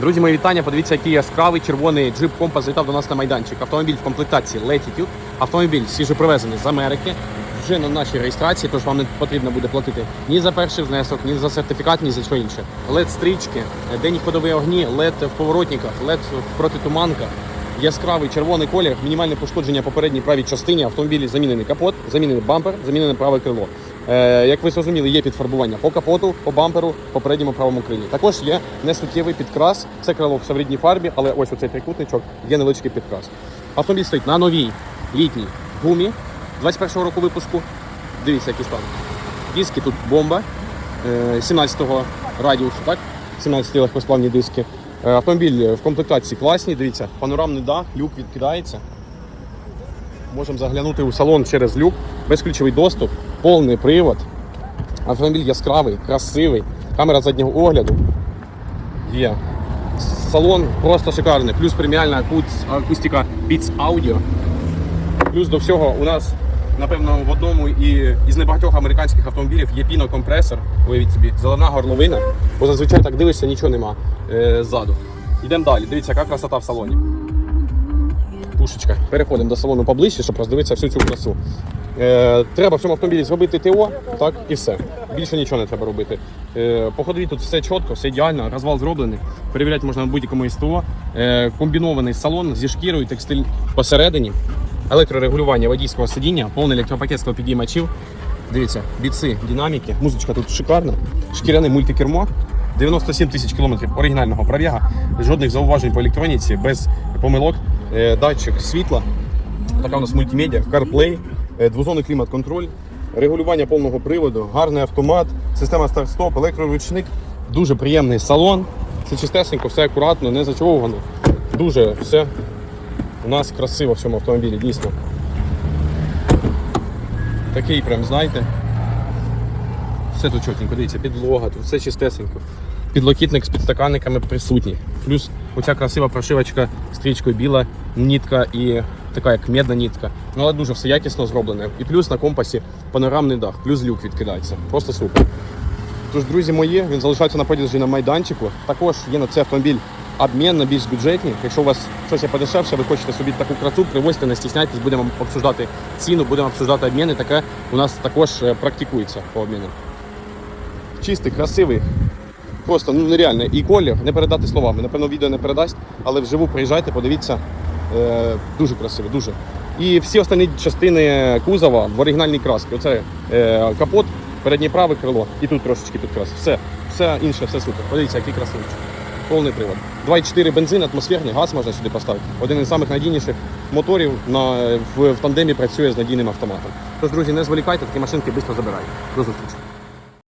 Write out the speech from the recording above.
Друзі, мої вітання. Подивіться, який яскравий червоний джип компас завітав до нас на майданчик. Автомобіль в комплектації Latitude. Автомобіль свіжопривезений з Америки. Вже на нашій реєстрації, тож вам не потрібно буде платити ні за перший внесок, ні за сертифікат, ні за що інше. led стрічки, денні ходові огні, LED в поворотниках, LED в протитуманках. Яскравий червоний колір, мінімальне пошкодження по передній правій частині. Автомобілі замінений капот, замінений бампер, замінене праве крило. Е, як ви зрозуміли, є підфарбування по капоту, по бамперу, по передньому правому крилі. Також є несуттєвий підкрас. Це крило в рідній фарбі, але ось оцей трикутничок є невеличкий підкрас. Автомобіль стоїть на новій літній гумі 21-го року випуску. Дивіться, який стан. Диски тут бомба е, 17-го радіусу, так? 17 легкосплавні диски. Е, Автомобіль в комплектації класні, дивіться, панорамний дах, люк відкидається. Можемо заглянути у салон через люк, безключовий доступ, повний привод. Автомобіль яскравий, красивий, камера заднього огляду. Є. Салон просто шикарний. Плюс преміальна акус- акустика Beats Audio. Плюс до всього у нас, напевно, в одному і, із небагатьох американських автомобілів є пінокомпресор. Уявіть собі, зелена горловина. Бо зазвичай так дивишся, нічого нема е, ззаду. Йдемо далі. Дивіться, яка красота в салоні. Пушечка. Переходимо до салону поближче, щоб роздивитися всю цю красу. Е, треба в цьому автомобілі зробити ТО, так, і все. Більше нічого не треба робити. Е, по ходові тут все чітко, все ідеально, розвал зроблений. Перевіряти можна на будь-якому СТО. Е, комбінований салон зі шкірою, текстиль посередині. Електрорегулювання водійського сидіння, повний електропакет склопідіймачів. Дивіться, біци, динаміки, музичка тут шикарна, шкіряне мультикермо. 97 тисяч кілометрів оригінального пробіга, жодних зауважень по електроніці, без помилок, датчик світла, така у нас мультимедіа, CarPlay, е, двозонний клімат-контроль, регулювання повного приводу, гарний автомат, система старт-стоп, електроручник, дуже приємний салон. Все чистесенько, все акуратно, не зачовгано. Дуже все у нас красиво в цьому автомобілі, дійсно. Такий прям, знаєте. Все тут чотенько, дивіться, підлога, тут все чистесенько. Підлокітник з підстаканниками присутній. Плюс оця красива прошивочка стрічкою біла нітка і така як медна нітка. Ну але дуже все якісно зроблене. І плюс на компасі панорамний дах, плюс люк відкидається. Просто супер. Тож, друзі мої, він залишається на продажі на майданчику. Також є на цей автомобіль обмін на більш бюджетні. Якщо у вас щось подешевше, ви хочете собі таку красу, привозьте, не стісняйтесь, будемо обсуждати ціну, будемо обсуждати обміни. Таке у нас також е, практикується по обміну. Чистий, красивий. Просто ну нереально. І колір не передати словами. Напевно, відео не передасть, але вживу приїжджайте, подивіться. Е, дуже красивий, дуже. І всі останні частини кузова в оригінальній красці. Оце е, капот, переднє праве крило і тут трошечки підкрас. Все, все інше, все супер. Подивіться, який красивий. Повний привод. 2,4 бензин, атмосферний, газ можна сюди поставити. Один із найнадійніших моторів на, в, в тандемі працює з надійним автоматом. Тож, друзі, не зволікайте, такі машинки швидко забирають. До зустрічі.